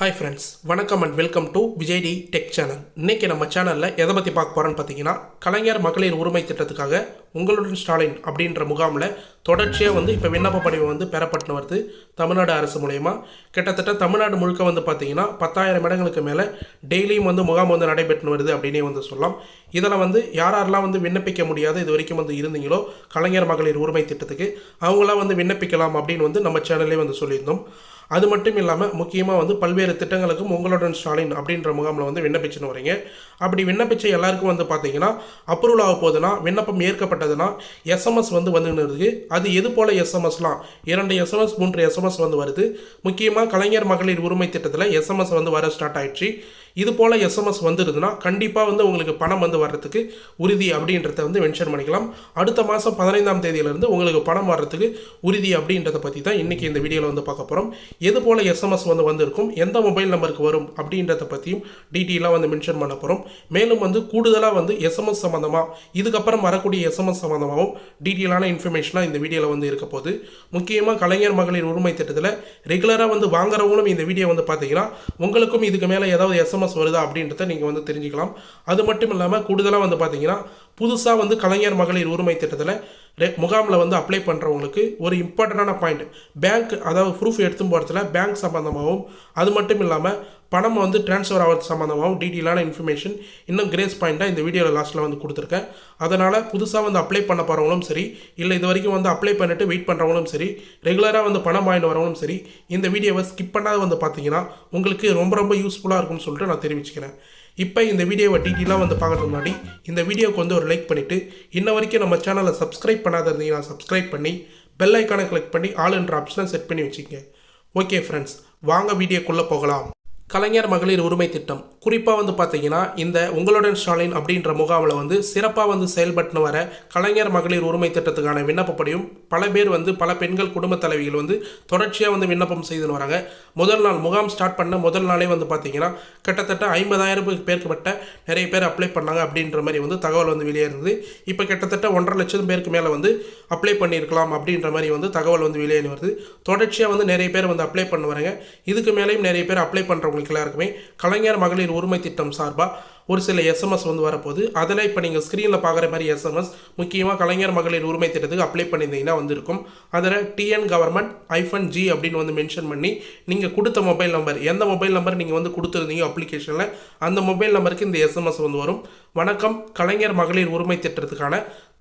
Hi friends வணக்கம் and welcome to Vijay T tech channel இன்றைக்கி நம்ம சேனலில் எதை பற்றி பார்க்க போகிறோன்னு பார்த்தீங்கன்னா கலைஞர் மகளிர் உரிமை திட்டத்துக்காக உங்களுடன் ஸ்டாலின் அப்படின்ற முகாமில் தொடர்ச்சியாக வந்து இப்போ விண்ணப்ப படிவம் வந்து பெறப்பட்டு வருது. தமிழ்நாடு அரசு மூலயமா. கிட்டத்தட்ட தமிழ்நாடு முழுக்க வந்து பார்த்தீங்கன்னா பத்தாயிரம் இடங்களுக்கு மேலே டெய்லியும் வந்து முகாம் வந்து நடைபெற்று வருது அப்படின்னே வந்து சொல்லலாம். இதில் வந்து யார் யாரெல்லாம் வந்து விண்ணப்பிக்க முடியாது இது வரைக்கும் வந்து இருந்தீங்களோ கலைஞர் மகளிர் உரிமை திட்டத்துக்கு அவங்களாம் வந்து விண்ணப்பிக்கலாம் அப்படின்னு வந்து நம்ம சேனல்லே வந்து சொல்லியிருந்தோம். அது மட்டும் இல்லாமல் முக்கியமாக வந்து பல்வேறு திட்டங்களுக்கும் உங்களுடன் ஸ்டாலின் அப்படின்ற முகாமில் வந்து விண்ணப்பிச்சுன்னு வரீங்க. அப்படி விண்ணப்பிச்ச எல்லாருக்கும் வந்து பார்த்தீங்கன்னா அப்ரூவல் ஆக போகுதுன்னா விண்ணப்பம் ஏற்கப்பட்டதுன்னா எஸ்எம்எஸ் வந்து வந்துன்னு இருக்குது அது எது போல் எஸ்எம்எஸ்லாம் இரண்டு எஸ்எம்எஸ் மூன்று எஸ்எம்எஸ் வந்து வருது. முக்கியமாக கலைஞர் மகளிர் உரிமை திட்டத்தில் எஸ்எம்எஸ் வந்து வர ஸ்டார்ட் ஆயிடுச்சு. இது போல் எஸ்எம்எஸ் வந்துருதுன்னா கண்டிப்பாக வந்து உங்களுக்கு பணம் வந்து வர்றதுக்கு உறுதி அப்படின்றத வந்து மென்ஷன் பண்ணிக்கலாம். அடுத்த மாதம் பதினைந்தாம் தேதியிலிருந்து உங்களுக்கு பணம் வர்றதுக்கு உறுதி அப்படின்றத பற்றி தான் இன்றைக்கி இந்த வீடியோவில் வந்து பார்க்க போகிறோம் எது போல் எஸ்எம்எஸ் வந்து வந்திருக்கும் எந்த மொபைல் நம்பருக்கு வரும் அப்படின்றத பற்றியும் டீட்டெயிலாக வந்து மென்ஷன் பண்ண போகிறோம் மேலும் வந்து கூடுதலாக வந்து எஸ்எம்எஸ் சம்மந்தமாக இதுக்கப்புறம் வரக்கூடிய எஸ்எம்எஸ் சம்மந்தமாகவும் டீட்டெயிலான இன்ஃபர்மேஷனாக இந்த வீடியோவில் வந்து இருக்க போகுது. முக்கியமாக கலைஞர் மகளிர் உரிமை திட்டத்தில் ரெகுலராக வந்து வாங்குறவங்களும் இந்த வீடியோ வந்து பார்த்தீங்கன்னா உங்களுக்கும் இதுக்கு மேலே ஏதாவது எஸ்எம்எஸ் வருதா அப்படின்றத நீங்கள் வந்து தெரிஞ்சுக்கலாம். அது மட்டும் இல்லாமல் கூடுதலாக வந்து பார்த்தீங்கன்னா புதுசாக வந்து கலைஞர் மகளிர் உரிமை திட்டத்தில் ரெ முகாமில் வந்து அப்ளை பண்ணுறவங்களுக்கு ஒரு இம்பார்ட்டண்டான பாயிண்ட் பேங்க் அதாவது ப்ரூஃப் எடுத்து போகிறதுல பேங்க் சம்மந்தமாகவும் அது மட்டும் இல்லாமல் பணம் வந்து ட்ரான்ஸ்ஃபர் ஆகிறது சம்மந்தமாகவும் டீட்டெயிலான இன்ஃபர்மேஷன் இன்னும் கிரேஸ் பாயிண்ட்டாக இந்த வீடியோவில் லாஸ்ட்டில் வந்து கொடுத்துருக்கேன். அதனால் புதுசாக வந்து அப்ளை பண்ண போகிறவங்களும் சரி இல்லை இது வரைக்கும் வந்து அப்ளை பண்ணிட்டு வெயிட் பண்ணுறவங்களும் சரி ரெகுலராக வந்து பணம் வாங்கிட்டு வரவங்களும் சரி இந்த வீடியோவை ஸ்கிப் பண்ணாத வந்து பார்த்தீங்கன்னா உங்களுக்கு ரொம்ப ரொம்ப யூஸ்ஃபுல்லாக இருக்கும்னு சொல்லிட்டு நான் தெரிவிச்சுக்கிறேன். இப்போ இந்த வீடியோவை டீட்டெயிலாக வந்து பார்க்குறதுக்கு முன்னாடி இந்த வீடியோவுக்கு வந்து ஒரு லைக் பண்ணிவிட்டு இன்ன வரைக்கும் நம்ம சேனலை சப்ஸ்கிரைப் பண்ணாத இருந்தீங்கன்னா சப்ஸ்கிரைப் பண்ணி பெல் ஐக்கானை கிளிக் பண்ணி ஆல் என்ற ஆப்ஷனை செட் பண்ணி வச்சுக்கோங்க. ஓகே ஃப்ரெண்ட்ஸ் வாங்க வீடியோக்குள்ளே போகலாம். கலைஞர் மகளிர் உரிமை திட்டம். குறிப்பாக வந்து பார்த்தீங்கன்னா இந்த உங்களுடன் ஸ்டாலின் அப்படின்ற முகாமில் வந்து சிறப்பாக வந்து செயல்பட்டு வர கலைஞர் மகளிர் உரிமை திட்டத்துக்கான விண்ணப்பப்படியும் பல பேர் வந்து பல பெண்கள் குடும்ப தலைவிகள் வந்து தொடர்ச்சியாக வந்து விண்ணப்பம் செய்துன்னு வராங்க. முதல் நாள் முகாம் ஸ்டார்ட் பண்ண முதல் நாளே வந்து பார்த்தீங்கன்னா கிட்டத்தட்ட ஐம்பதாயிரம் பேருக்குப்பட்ட நிறைய பேர் அப்ளை பண்ணாங்க அப்படின்ற மாதிரி வந்து தகவல் வந்து வெளியேறுது. இப்போ கிட்டத்தட்ட ஒன்றரை லட்சம் பேருக்கு மேலே வந்து அப்ளை பண்ணியிருக்கலாம் அப்படின்ற மாதிரி வந்து தகவல் வந்து வெளியேறி வருது. தொடர்ச்சியாக வந்து நிறைய பேர் வந்து அப்ளை பண்ண வராங்க. இதுக்கு மேலேயும் நிறைய பேர் அப்ளை உங்களுக்கு எல்லாருக்குமே. கலைஞர் மகளிர் உரிமை திட்டம் சார்பாக ஒரு சில எஸ்எம்எஸ் வந்து வரப்போகுது. அதில் இப்போ நீங்கள் ஸ்க்ரீனில் பார்க்குற மாதிரி எஸ்எம்எஸ் முக்கியமாக கலைஞர் மகளிர் உரிமை திட்டத்துக்கு அப்ளை பண்ணியிருந்தீங்கன்னா வந்திருக்கும். அதில் டிஎன் கவர்மெண்ட் ஐஃபன் ஜி அப்படின்னு வந்து மென்ஷன் பண்ணி நீங்கள் கொடுத்த மொபைல் நம்பர் எந்த மொபைல் நம்பர் நீங்கள் வந்து கொடுத்துருந்தீங்க அப்ளிகேஷனில் அந்த மொபைல் நம்பருக்கு இந்த எஸ்எம்எஸ் வந்து வரும். வணக்கம். கலைஞர் மகளிர் உரிமை திட்டத்துக்கான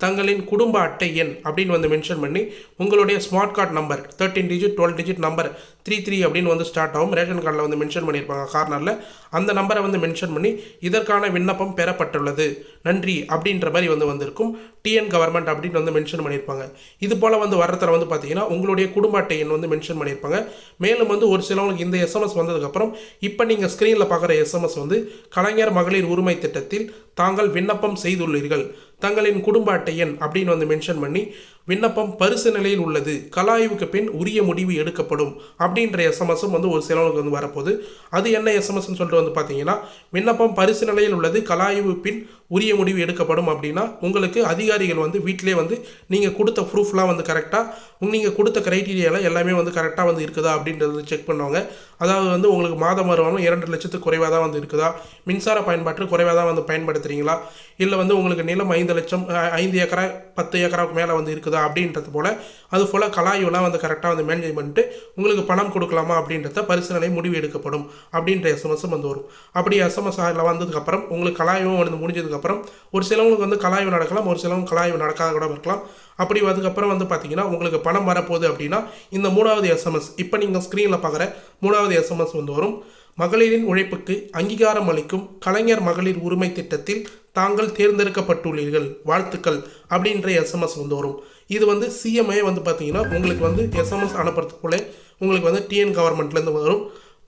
தங்களின் குடும்ப அட்டை எண் அப்படின்னு வந்து மென்ஷன் பண்ணி உங்களுடைய smart card number thirteen digit twelve digit number three three அப்படின்னு வந்து ஸ்டார்ட் ஆகும். ரேஷன் கார்டில் வந்து மென்ஷன் பண்ணியிருப்பாங்க கார்னரில். அந்த நம்பரை வந்து மென்ஷன் பண்ணி இதற்கான விண்ணப்பம் பெறப்பட்டுள்ளது. நன்றி அப்படின்ற மாதிரி வந்து வந்திருக்கும். டிஎன் கவர்மெண்ட் அப்படின்னு வந்து மென்ஷன் பண்ணியிருப்பாங்க. இது போல் வந்து வர்றதுல வந்து பார்த்தீங்கன்னா உங்களுடைய குடும்ப அட்டை எண் வந்து மென்ஷன் பண்ணியிருப்பாங்க. மேலும் வந்து ஒரு சிலவங்களுக்கு இந்த எஸ்எம்எஸ் வந்ததுக்கப்புறம் இப்போ நீங்கள் ஸ்க்ரீனில் பார்க்குற எஸ்எம்எஸ் வந்து கலைஞர் மகளிர் உரிமை திட்டத்தில் தாங்கள் விண்ணப்பம் செய்துள்ளீர்கள். தங்களின் குடும்ப அட்டை எண் அப்படின்னு வந்து மென்ஷன் பண்ணி விண்ணப்பம் பரிசு நிலையில் உள்ளது. கலாய்வுக்கு பின் உரிய முடிவு எடுக்கப்படும் அப்படின்ற எஸ்எம்எஸும் வந்து ஒரு சிலவங்களுக்கு வந்து வரப்போகுது. அது என்ன எஸ்எம்எஸ்ன்னு சொல்லிட்டு வந்து பார்த்தீங்கன்னா விண்ணப்பம் பரிசு நிலையில் உள்ளது கலாய்வு பின் உரிய முடிவு எடுக்கப்படும் அப்படின்னா உங்களுக்கு அதிகாரிகள் வந்து வீட்டிலே வந்து நீங்கள் கொடுத்த ப்ரூஃப்லாம் வந்து கரெக்டாக நீங்கள் கொடுத்த க்ரைட்டீரியாவில் எல்லாமே வந்து கரெக்டாக வந்து இருக்குதா அப்படின்றது செக் பண்ணுவாங்க. அதாவது வந்து உங்களுக்கு மாதம் வருமானம் இரண்டு லட்சத்துக்கு குறைவாக தான் வந்து இருக்குதா? மின்சார பயன்பாட்டு குறைவாக தான் வந்து பயன்படுத்துகிறீங்களா இல்லை வந்து உங்களுக்கு நிலம் ஐந்து லட்சம் ஐந்து ஏக்கரா பத்து ஏக்கராவுக்கு மேலே வந்து இருக்குதா? அப்படின்றது போல் அது போல் கலாயுலாம் வந்து கரெக்டாக வந்து மேனேஜ் பண்ணிட்டு உங்களுக்கு பணம் கொடுக்கலாமா அப்படின்றத பரிசீலனை முடிவு எடுக்கப்படும் அப்படின்ற எஸ்எம்எஸ் வந்து வரும். அப்படி எஸ்எம்எஸ் அதில் வந்ததுக்கப்புறம் உங்களுக்கு கலாயும் வந்து முடிஞ்சதுக்கப்புறம் ஒரு சிலவங்களுக்கு வந்து கலாய்வு நடக்கலாம் ஒரு சிலவங்க கலாய்வு நடக்காத கூட இருக்கலாம். அப்படி அதுக்கப்புறம் வந்து பார்த்தீங்கன்னா உங்களுக்கு பணம் வரப்போகுது அப்படின்னா இந்த மூணாவது எஸ்எம்எஸ் இப்போ நீங்கள் ஸ்க்ரீனில் பார்க்குற மூணாவது எஸ்எம்எஸ் வந்து வரும். மகளிரின் உழைப்புக்கு அங்கீகாரம் அளிக்கும் கலைஞர் மகளிர் உரிமை திட்டத்தில் தாங்கள் தேர்ந்தெடுக்கப்பட்டுள்ளீர்கள். வாழ்த்துக்கள். அப்படின்ற எஸ்எம்எஸ் வந்து வரும். இது வந்து சிஎம்ஏ வந்து பார்த்தீங்கன்னா உங்களுக்கு வந்து எஸ்எம்எஸ் அனுப்புறதுக்குள்ளே உங்களுக்கு வந்து டிஎன் கவர்மெண்ட்லேருந்து வரும்.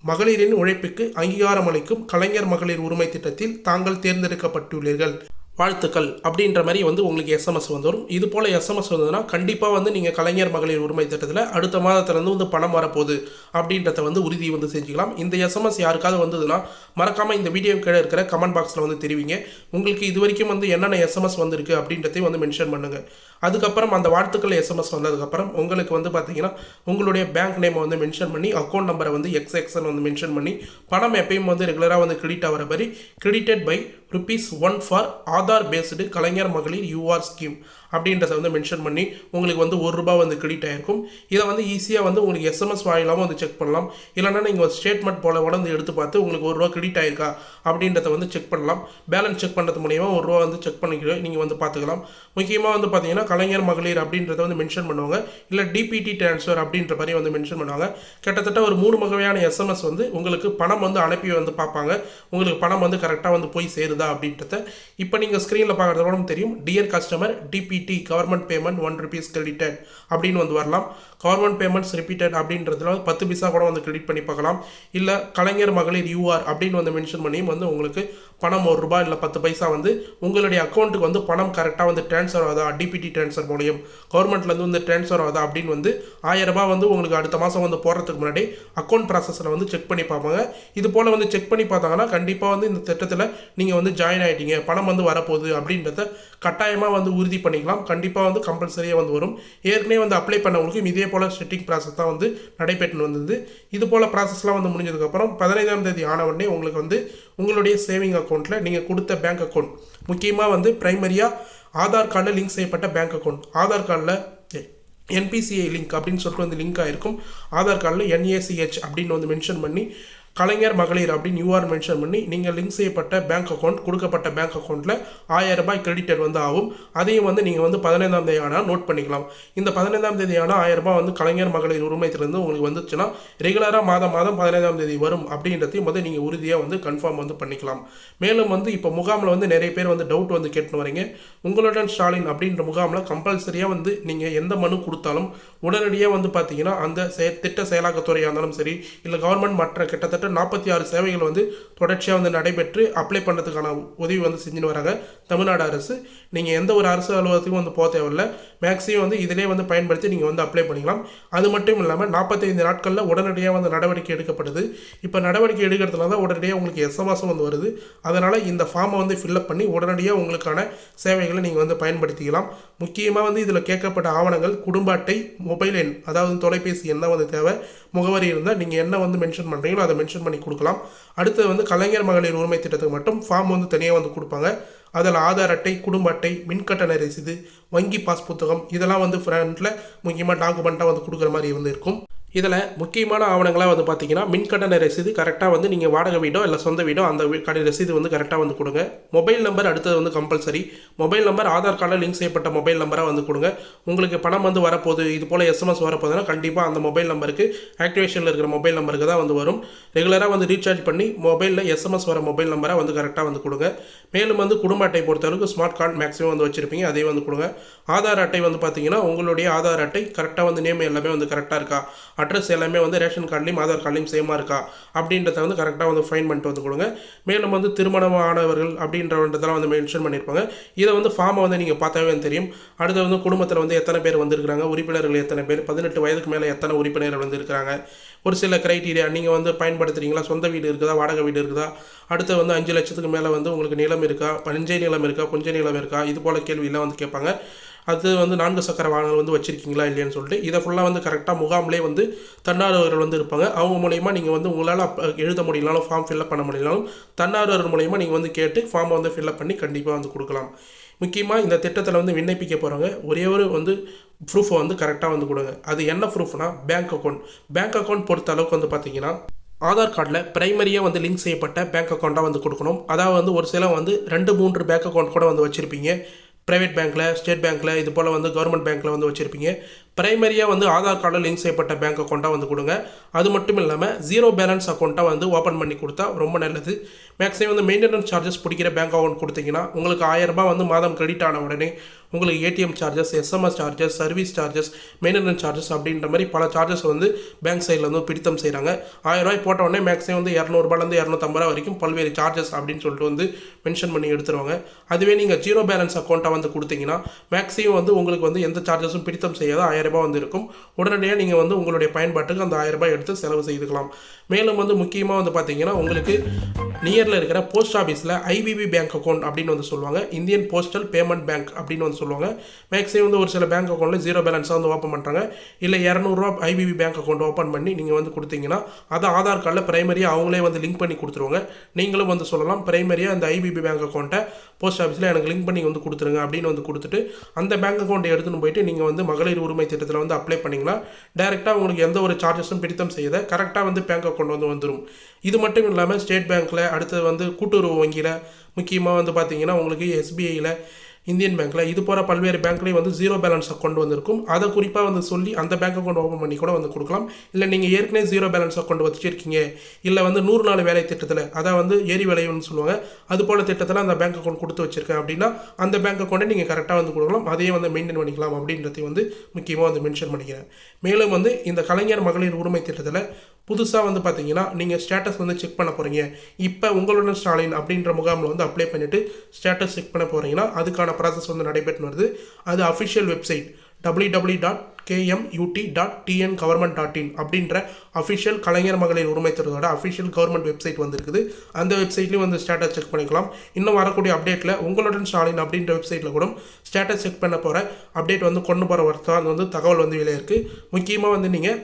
மகளிரின் உழைப்புக்கு அங்கீகாரம் அளிக்கும் கலைஞர் மகளிர் உரிமை திட்டத்தில் தாங்கள் தேர்ந்தெடுக்கப்பட்டுள்ளீர்கள். வாழ்த்துக்கள் அப்படின்ற மாதிரி வந்து உங்களுக்கு எஸ்எம்எஸ் வந்து வரும் இது போல் எஸ்எம்எஸ் வந்ததுன்னா கண்டிப்பாக வந்து நீங்கள் கலைஞர் மகளிர் உரிமை திட்டத்தில் அடுத்த மாதத்துலேருந்து வந்து பணம் வரப்போகுது அப்படின்றத வந்து உறுதி வந்து செஞ்சுக்கலாம். இந்த எஸ்எம்எஸ் யாருக்காவது வந்ததுன்னா மறக்காமல் இந்த வீடியோ கீழே இருக்கிற கமெண்ட் பாக்ஸில் வந்து தெரிவிங்க. உங்களுக்கு இது வரைக்கும் வந்து என்னென்ன எஸ்எம்எஸ் வந்திருக்கு அப்படின்றதையும் வந்து மென்ஷன் பண்ணுங்கள் அதுக்கப்புறம் அந்த வாழ்த்துக்கள் எஸ்எம்எஸ் வந்ததுக்கப்புறம் உங்களுக்கு வந்து பார்த்தீங்கன்னா உங்களுடைய பேங்க் நேமை வந்து மென்ஷன் பண்ணி அக்கௌண்ட் நம்பரை வந்து எக்ஸ் எக்ஸ்எல் வந்து மென்ஷன் பண்ணி பணம் எப்பயும் வந்து ரெகுலராக வந்து கிரெடிட் ஆகிற மாதிரி credited by rupees one for Aadhaar based Kalaignar Magalir you are scheme அப்படின்றத வந்து மென்ஷன் பண்ணி உங்களுக்கு வந்து ஒரு ரூபா வந்து கிரெடிட் ஆகிருக்கும் இதை வந்து ஈஸியாக வந்து உங்களுக்கு எஸ்எம்எஸ் வாயிலாகவும் வந்து செக் பண்ணலாம். இல்லைன்னா நீங்கள் ஒரு ஸ்டேட்மெண்ட் போல கூட வந்து எடுத்து பார்த்து உங்களுக்கு ஒரு ரூபா கிரெடிட் ஆயிருக்கா அப்படின்றத வந்து செக் பண்ணலாம். பேலன்ஸ் செக் பண்ணுறது மூலியமாக ஒரு ரூபா வந்து செக் பண்ணிக்கிறோம் நீங்கள் வந்து பார்த்துக்கலாம். முக்கியமாக வந்து பார்த்தீங்கன்னா கலைஞர் மகளிர் அப்படின்றத வந்து மென்ஷன் பண்ணுவாங்க. இல்லை டிபிடி ட்ரான்ஸ்ஃபர் அப்படின்ற மாதிரி வந்து மென்ஷன் பண்ணுவாங்க. கிட்டத்தட்ட ஒரு மூணு வகையான எஸ்எம்எஸ் வந்து உங்களுக்கு பணம் வந்து அனுப்பி வந்து பார்ப்பாங்க. உங்களுக்கு பணம் வந்து கரெக்டாக வந்து போய் சேருதா அப்படின்றத. இப்போ நீங்கள் ஸ்க்ரீனில் பார்க்குறது கூட தெரியும். Dear customer DBT government payment one rupees credited அப்படின்னு வந்து வரலாம். கவர்மெண்ட் பேமெண்ட்ஸ் ரிப்பீட்டட் அப்படின்றதுல பத்து பைசா கூட வந்து கிரெடிட் பண்ணி பார்க்கலாம். இல்லை கலைஞர் மகளிர் யூஆர் அப்படின்னு வந்து மென்ஷன் பண்ணியும் வந்து உங்களுக்கு பணம் ஒரு ரூபாய் இல்லை பத்து பைசா வந்து உங்களுடைய அக்கௌண்ட்டுக்கு வந்து பணம் கரெக்டாக வந்து ட்ரான்ஸ்ஃபர் ஆகுதா? டிபிடி ட்ரான்ஸ்ஃபர் மூலியம் கவர்மெண்ட்லேருந்து வந்து ட்ரான்ஸ்ஃபர் ஆகுதா அப்படின்னு வந்து ஆயிரம் ரூபாய் வந்து உங்களுக்கு அடுத்த மாதம் வந்து போடுறதுக்கு முன்னாடி அக்கௌண்ட் ப்ராசஸில் வந்து செக் பண்ணி பார்ப்பாங்க. இது போல் வந்து செக் பண்ணி பார்த்தாங்கன்னா கண்டிப்பாக வந்து இந்த திட்டத்தில் நீங்கள் வந்து ஜாயின் ஆகிட்டீங்க பணம் வந்து வரப்போகுது அப்படின்றத கட்டாயமாக வந்து உறுதி பண்ணிக்கலாம். கண்டிப்பாக வந்து கம்பல்சரியாக வந்து வரும். ஏற்கனவே வந்து அப்ளை பண்ணவங்களுக்கும் இதே போல் செட்டிங் ப்ராசஸ் தான் வந்து நடைபெற்று வந்தது. இது போல் ப்ராசஸ்லாம் வந்து முடிஞ்சதுக்கப்புறம் பதினைந்தாம் தேதி ஆன உடனே உங்களுக்கு வந்து உங்களுடைய சேவிங் அக்கௌண்ட்டில் நீங்கள் கொடுத்த பேங்க் அக்கௌண்ட் முக்கியமாக வந்து ப்ரைமரியாக ஆதார் கார்டில் லிங்க் செய்யப்பட்ட பேங்க் அக்கௌண்ட் ஆதார் கார்டில் என்பிசிஐ லிங்க் அப்படின்னு சொல்லிட்டு வந்து லிங்க் ஆகிருக்கும் ஆதார் கார்டில் என்ஏசிஹெச் அப்படின்னு வந்து மென்ஷன் பண்ணி கலைஞர் மகளிர் அப்படின்னு யூஆர் மென்ஷன் பண்ணி நீங்கள் லிங்க் செய்யப்பட்ட பேங்க் அக்கௌண்ட் கொடுக்கப்பட்ட பேங்க் அக்கௌண்ட்டில் ஆயிரம் ரூபாய் கிரெடிட்டட் வந்து ஆகும். அதையும் வந்து நீங்கள் வந்து பதினைந்தாம் தேதி ஆனால் நோட் பண்ணிக்கலாம். இந்த பதினைந்தாம் தேதி ஆனால் ஆயிரம் ரூபாய் வந்து கலைஞர் மகளிர் உரிமையத்திலிருந்து உங்களுக்கு வந்துச்சுன்னா ரெகுலராக மாதம் மாதம் பதினைந்தாம் தேதி வரும் அப்படின்றதையும் வந்து நீங்கள் உறுதியாக வந்து கன்ஃபார்ம் வந்து பண்ணிக்கலாம். மேலும் வந்து இப்போ முகாமில் வந்து நிறைய பேர் வந்து டவுட் வந்து கேட்டுன்னு வரீங்க. உங்களுடன் ஸ்டாலின் அப்படின்ற முகாமில் கம்பல்சரியாக வந்து நீங்கள் எந்த மனு கொடுத்தாலும் உடனடியாக வந்து பார்த்தீங்கன்னா அந்த செய திட்ட செயலாக்கத்துறையாக இருந்தாலும் சரி இல்லை கவர்மெண்ட் மற்ற கிட்டத்தட்ட நாற்பத்தி ஆறு சேவைகள் வந்து தொடர்ச்சியாக வந்து நடைபெற்று அப்ளை பண்ணுறதுக்கான உதவி வந்து செஞ்சுன்னு வராங்க. தமிழ்நாடு அரசு. நீங்கள் எந்த ஒரு அரசு அலுவலகத்துக்கும் வந்து போக தேவையில்ல. மேக்ஸிமம் வந்து இதிலே வந்து பயன்படுத்தி நீங்கள் வந்து அப்ளை பண்ணிக்கலாம். அது மட்டும் இல்லாமல் நாற்பத்தைந்து நாட்களில் உடனடியாக வந்து நடவடிக்கை எடுக்கப்படுது. இப்போ நடவடிக்கை எடுக்கிறதுனால தான் உடனடியாக உங்களுக்கு எஸ்எம்எஸும் வந்து வருது. அதனால் இந்த ஃபார்மை வந்து ஃபில்அப் பண்ணி உடனடியாக உங்களுக்கான சேவைகளை நீங்கள் வந்து பயன்படுத்திக்கலாம். முக்கியமாக வந்து இதில் கேட்கப்பட்ட ஆவணங்கள் குடும்ப அட்டை மொபைல் எண் அதாவது தொலைபேசி என்ன வந்து தேவை. முகவரி இருந்தால் நீங்கள் என்ன வந்து மென்ஷன் பண்ணுறீங்களோ அதை மென்ஷன் பண்ணி கொடுக்கலாம். அடுத்தது வந்து கலைஞர் மகளிர் உரிமை திட்டத்துக்கு மட்டும் ஃபார்ம் வந்து தனியாக வந்து கொடுப்பாங்க. அதில் ஆதார் அட்டை குடும்ப அட்டை மின்கட்டண ரசீது வங்கி பாஸ் புத்தகம் இதெல்லாம் வந்து ஃப்ரண்ட்டில் முக்கியமாக டாக்குமெண்ட்டாக வந்து கொடுக்குற மாதிரி வந்து இருக்கும். இதில் முக்கியமான ஆவணங்களாக வந்து பார்த்தீங்கன்னா மின்கட்டண ரசீது கரெக்டாக வந்து நீங்கள் வாடகை வீடோ இல்லை சொந்த வீடோ அந்த வீ- கடை ரசீது வந்து கரெக்டாக வந்து கொடுங்க. மொபைல் நம்பர் அடுத்தது வந்து கம்பல்சரி மொபைல் நம்பர் ஆதார் கார்டில் லிங்க் செய்யப்பட்ட மொபைல் நம்பராக வந்து கொடுங்க. உங்களுக்கு பணம் வந்து வரப்போகுது இது போல் எஸ்எம்எஸ் வரப்போகுதுன்னா கண்டிப்பாக அந்த மொபைல் நம்பருக்கு ஆக்டிவேஷனில் இருக்கிற மொபைல் நம்பருக்கு தான் வந்து வரும். ரெகுலராக வந்து ரீசார்ஜ் பண்ணி மொபைலில் எஸ்எம்எஸ் வர மொபைல் நம்பராக வந்து கரெக்டாக வந்து கொடுங்க. மேலும் வந்து குடும்ப அட்டை பொறுத்தளவுக்கு ஸ்மார்ட் கார்டு மேக்ஸிமம் வந்து வச்சுருப்பீங்க அதையும் வந்து கொடுங்க. ஆதார் அட்டை வந்து பார்த்தீங்கன்னா உங்களுடைய ஆதார் அட்டை கரெக்டாக வந்து நேம் எல்லாமே வந்து கரெக்டாக இருக்கா? அட்ரஸ் எல்லாமே வந்து ரேஷன் கார்டுலையும் ஆதார் கார்டுலையும் சேமாக இருக்கா? அப்படின்றத வந்து கரெக்டாக வந்து ஃபைன் பண்ணிட்டு வந்து கொடுங்க. மேலும் வந்து திருமணமானவர்கள் அப்படின்றதெல்லாம் வந்து மென்ஷன் பண்ணியிருப்பாங்க. இதை வந்து ஃபார்மை வந்து நீங்கள் பார்த்தாவே தெரியும். அடுத்து வந்து குடும்பத்தில் வந்து எத்தனை பேர் வந்திருக்கிறாங்க? உறுப்பினர்கள் எத்தனை பேர்? பதினெட்டு வயதுக்கு மேலே எத்தனை உறுப்பினர்கள் வந்துருக்கிறாங்க? ஒரு சில க்ரைட்டீரியா நீங்கள் வந்து பயன்படுத்துறீங்களா? சொந்த வீடு இருக்குதா? வாடகை வீடு இருக்குதா? அடுத்து வந்து அஞ்சு லட்சத்துக்கு மேலே வந்து உங்களுக்கு நிலம் இருக்கா? பஞ்சை நிலம் இருக்கா? கொஞ்ச நிலம் இருக்கா? இது போல் கேள்வியெல்லாம் வந்து கேட்பாங்க. அது வந்து நான்கு சக்கர வாகனங்கள் வந்து வச்சுருக்கீங்களா இல்லையான்னு சொல்லிட்டு இதை ஃபுல்லாக வந்து கரெக்டாக முகாம்லேயே வந்து தன்னார்வர்கள் வந்து இருப்பாங்க. அவங்க மூலயமா நீங்கள் வந்து உங்களால் எழுத முடியலனாலும் ஃபார்ம் ஃபில்அப் பண்ண முடியலனாலும் தன்னார்வர்கள் மூலயமா நீங்கள் வந்து கேட்டு ஃபார்மை வந்து ஃபில்அப் பண்ணி கண்டிப்பாக வந்து கொடுக்கலாம். முக்கியமாக இந்த திட்டத்தில் வந்து விண்ணப்பிக்க போகிறவங்க ஒரே ஒரு வந்து ப்ரூஃபை வந்து கரெக்டாக வந்து கொடுங்க. அது என்ன ப்ரூஃப்னா பேங்க் அக்கௌண்ட் பேங்க் அக்கௌண்ட் பொறுத்த அளவுக்கு வந்து பார்த்தீங்கன்னா ஆதார் கார்டில் பிரைமரியாக வந்து லிங்க் செய்யப்பட்ட பேங்க் அக்கௌண்ட்டாக வந்து கொடுக்கணும். அதாவது வந்து ஒரு சில வந்து ரெண்டு மூன்று பேங்க் அக்கௌண்ட் கூட வந்து வச்சுருப்பீங்க. ப்ரைவேட் பேங்க்கில் ஸ்டேட் பேங்க்கில் இது போல் வந்து கவர்மெண்ட் பேங்க்கில் வந்து வச்சுருப்பீங்க. ப்ரைமரியாக வந்து ஆதார் கார்டில் லிங்க் செய்யப்பட்ட பேங்க் அக்கௌண்ட்டாக வந்து கொடுங்க. அது மட்டும் இல்லாமல் ஜீரோ பேலன்ஸ் அக்கௌண்ட்டாக வந்து ஓப்பன் பண்ணி கொடுத்தா ரொம்ப நல்லது. மேக்ஸிமம் வந்து மெயின்டெனன்ஸ் சார்ஜஸ் பிடிக்கிற பேங்க் அக்கௌண்ட் கொடுத்தீங்கன்னா உங்களுக்கு ஆயிரரூபா வந்து மாதம் கிரெடிட் ஆன உடனே உங்களுக்கு ATM charges SMS charges service charges maintenance charges அப்படின்ற மாதிரி பல சார்ஜஸ் வந்து பேங்க் சைடில் வந்து பிடித்தம் செய்கிறாங்க ஆயிரரூபாய் போட்ட உடனே மேக்ஸிமம் வந்து இரநூறுபாலேருந்து இரநூத்தம்பது ரூபா வரைக்கும் பல்வேறு சார்ஜஸ் அப்படின்னு சொல்லிட்டு வந்து மென்ஷன் பண்ணி எடுத்துருவாங்க. அதுவே நீங்கள் ஜீரோ பேலன்ஸ் அக்கௌண்ட்டாக வந்து கொடுத்தீங்கன்னா மேக்ஸிமம் வந்து உங்களுக்கு வந்து எந்த சார்ஜஸும் பிடித்தம் செய்யாத ஆயிரம் ரூபாய் வந்து இருக்கும் உடனடியாக நீங்கள் வந்து உங்களுடைய பயன்பாட்டுக்கு அந்த ஆயிரம் ரூபாய் எடுத்து செலவு செய்துக்கலாம். மேலும் வந்து முக்கியமாக வந்து பார்த்தீங்கன்னா உங்களுக்கு நியரில் இருக்கிற போஸ்ட் ஆஃபீஸில் ஐபிபி பேங்க் அக்கௌண்ட் அப்படின்னு வந்து சொல்லுவாங்க. இந்தியன் போஸ்டல் பேமெண்ட் பேங்க் அப்படின்னு வந்து சொல்லுவாங்க. மேக்ஸிமம் வந்து ஒரு சில பேங்க் அக்கௌண்ட்டில் ஜீரோ பேலன்ஸாக வந்து ஓப்பன் பண்ணுறாங்க இல்லை இரநூறுவா ஐபிபி பேங்க் அக்கௌண்ட் ஓப்பன் பண்ணி நீங்கள் வந்து கொடுத்தீங்கன்னா அதை ஆதார் கார்டில் பிரைமரியாக அவங்களே வந்து லிங்க் பண்ணி கொடுத்துருவாங்க. நீங்களும் வந்து சொல்லலாம் பிரைமரியாக அந்த ஐபிபி பேங்க் அக்கௌண்ட்டை போஸ்ட் ஆஃபீஸில் எனக்கு லிங்க் பண்ணி வந்து கொடுத்துருங்க அப்படின்னு வந்து கொடுத்துட்டு அந்த பேங்க் அக்கௌண்ட்டை எடுத்துன்னு போயிட்டு நீங்கள் வந்து மகளிர் உரிமை திட்டத்தில் வந்து அப்ளை பண்ணிங்கன்னா டேரெக்டாக உங்களுக்கு எந்த ஒரு சார்ஜஸும் பிடித்தம் செய்யாத கரெக்டாக வந்து பேங்க் அக்கௌண்ட் வந்து வந்துடும் இது மட்டும் இல்லாமல் ஸ்டேட் பேங்க்கில் அடுத்தது வந்து கூட்டுறவு வங்கியில் முக்கியமாக வந்து பார்த்தீங்கன்னா உங்களுக்கு எஸ்பிஐயில் இந்தியன் பேங்க்கில் இது போகிற பல்வேறு பேங்க்லேயும் வந்து ஜீரோ பேலன்ஸ் அக்கௌண்ட் வந்திருக்கும். அதை குறிப்பாக வந்து சொல்லி அந்த பேங்க் அக்கௌண்ட் ஓப்பன் பண்ணி கூட வந்து கொடுக்கலாம். இல்லை நீங்கள் ஏற்கனவே ஜீரோ பேலன்ஸ் அக்கௌண்ட் வச்சுருக்கீங்க. இல்லை வந்து நூறு நாள் வேலை திட்டத்தில் அதான் வந்து ஏரி வேலைன்னு சொல்லுவாங்க. அது போல் திட்டத்தில் அந்த பேங்க் அக்கௌண்ட் கொடுத்து வச்சிருக்கேன் அப்படின்னா அந்த பேங்க் அக்கௌண்ட்டை நீங்கள் கரெக்டாக வந்து கொடுக்கலாம். அதையே வந்து மெயின்டைன் பண்ணிக்கலாம் அப்படின்றதையும் வந்து முக்கியமாக வந்து மென்ஷன் பண்ணிக்கிறேன். மேலும் வந்து இந்த கலைஞர் மகளிர் உரிமை திட்டத்தில் புதுசாக வந்து பார்த்தீங்கன்னா நீங்கள் ஸ்டேட்டஸ் வந்து செக் பண்ண போகிறீங்க இப்போ உங்களுடன் ஸ்டாலின் அப்படின்ற முகாமில் வந்து அப்ளை பண்ணிவிட்டு ஸ்டேட்டஸ் செக் பண்ண போகிறீங்கன்னா அதுக்கான ப்ராசஸ் வந்து நடைபெற்று வருது. அது official website www.kmut.tn dot KMUT dot TN government dot in அப்படின்ற அஃபிஷியல் கலைஞர் மகளிர் உரிமை திட்டத்தோட அஃபிஷியல் கவர்மெண்ட் வெப்சைட் வந்திருக்குது. அந்த வெப்சைட்லேயும் வந்து ஸ்டேட்டஸ் செக் பண்ணிக்கலாம். இன்னும் வரக்கூடிய அப்டேட்டில் உங்களுடன் ஸ்டாலின் அப்படின்ற வெப்சைட்டில் கூட ஸ்டேட்டஸ் செக் பண்ண போகிற அப்டேட் வந்து கொண்டு போகிற வரத்தான் வந்து தகவல் வந்து வெளியே இருக்குது முக்கியமாக வந்து நீங்கள்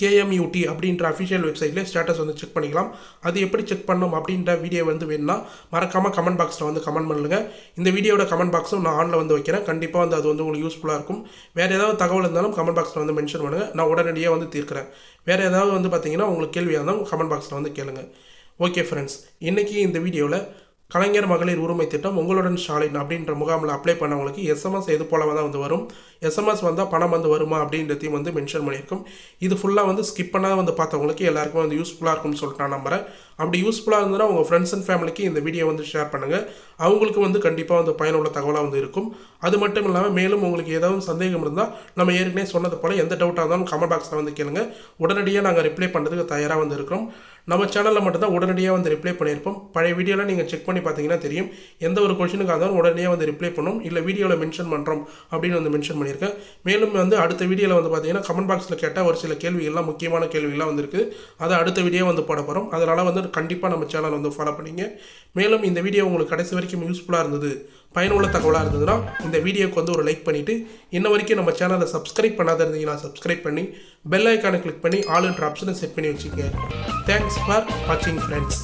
கேஎம்யூடி அப்படின்ற அஃபிஷியல் வெப்சைட்லேயே ஸ்டேட்டஸ் வந்து செக் பண்ணிக்கலாம். அது எப்படி செக் பண்ணணும் அப்படின்ற வீடியோ வந்து வேணும்னா மறக்காமல் கமெண்ட் பாக்ஸில் வந்து கமெண்ட் பண்ணுங்கள் இந்த வீடியோட கமெண்ட் பாக்ஸும் நான் ஆனில் வந்து வைக்கிறேன். கண்டிப்பாக வந்து அது வந்து உங்களுக்கு யூஸ்ஃபுல்லாக இருக்கும். வேறு ஏதாவது தகவல் இருந்தாலும் கமெண்ட் பாக்ஸில் வந்து மென்ஷன் பண்ணுங்கள் நான் உடனடியாக வந்து தீர்க்கிறேன். வேறு ஏதாவது வந்து பார்த்தீங்கன்னா உங்களுக்கு கேள்வியாக இருந்தாலும் கமெண்ட் பாக்ஸில் வந்து கேளுங்கள் ஓகே ஃப்ரெண்ட்ஸ் இன்றைக்கி இந்த வீடியோவில் கலைஞர் மகளிர் உரிமை திட்டம் உங்களுடன் ஸ்டாலின் அப்படின்ற முகாமில் அப்ளை பண்ணவங்களுக்கு எஸ்எம்எஸ் இது போல தான் வந்து வரும். எஸ்எம்எஸ் வந்தால் பணம் வந்து வருமா அப்படின்றதையும் வந்து மென்ஷன் பண்ணியிருக்கும். இது ஃபுல்லாக வந்து ஸ்கிப் பண்ணால் வந்து பார்த்தவங்களுக்கு எல்லாருக்கும் வந்து யூஸ்ஃபுல்லாக இருக்கும்னு சொல்லிட்டு நான் நம்புறேன். அப்படி யூஸ்ஃபுல்லாக இருந்ததுன்னா உங்கள் ஃப்ரெண்ட்ஸ் அண்ட் ஃபேமிலிக்கு இந்த வீடியோ வந்து ஷேர் பண்ணுங்கள் அவங்களுக்கு வந்து கண்டிப்பாக வந்து பயனுள்ள தகவலாக வந்து இருக்கும். அது மட்டும் இல்லாமல் மேலும் உங்களுக்கு ஏதாவது சந்தேகம் இருந்தால் நம்ம ஏற்கனவே சொன்னது போல் எந்த டவுட்டாக இருந்தாலும் கமெண்ட் பாக்ஸில் வந்து கேளுங்க. உடனடியாக நாங்கள் ரிப்ளை பண்ணுறதுக்கு தயாராக வந்து இருக்கிறோம். நம்ம சேனலில் மட்டும்தான் உடனடியாக வந்து ரிப்ளை பண்ணியிருப்போம். பழைய வீடியோலாம் நீங்கள் செக் பண்ணி பார்த்தீங்கன்னா தெரியும். எந்த ஒரு கொஷினுக்காக இருந்தாலும் உடனடியாக வந்து ரிப்ளை பண்ணும். இல்லை வீடியோவில் மென்ஷன் பண்ணுறோம் அப்படின்னு வந்து மென்ஷன் பண்ணியிருக்கேன் மேலும் வந்து அடுத்த வீடியோவில் வந்து பார்த்தீங்கன்னா கமெண்ட் பாக்ஸில் கேட்டால் ஒரு சில கேள்விகள்லாம் முக்கியமான கேள்விகள்லாம் வந்துருக்கு. அதை அடுத்த வீடியோ வந்து போட போகிறோம் அதனால் வந்து கண்டிப்பாக நம்ம சேனல் வந்து ஃபாலோ பண்ணிங்க. மேலும் இந்த வீடியோ உங்களுக்கு கடைசி வரைக்கும் யூஸ்ஃபுல்லாக இருந்தது பயனுள்ள தகவலாக இருந்ததுன்னா இந்த வீடியோக்கு வந்து ஒரு லைக் பண்ணிவிட்டு இன்ன வரைக்கும் நம்ம சேனலை சப்ஸ்கிரைப் பண்ணாத இருந்தீங்கன்னா சப்ஸ்கிரைப் பண்ணி பெல் ஐக்கானை கிளிக் பண்ணி ஆல் என்ற ஆப்ஷனை செட் பண்ணி வச்சுக்கோங்க. தேங்க்ஸ் ஃபார் வாட்சிங் ஃப்ரெண்ட்ஸ்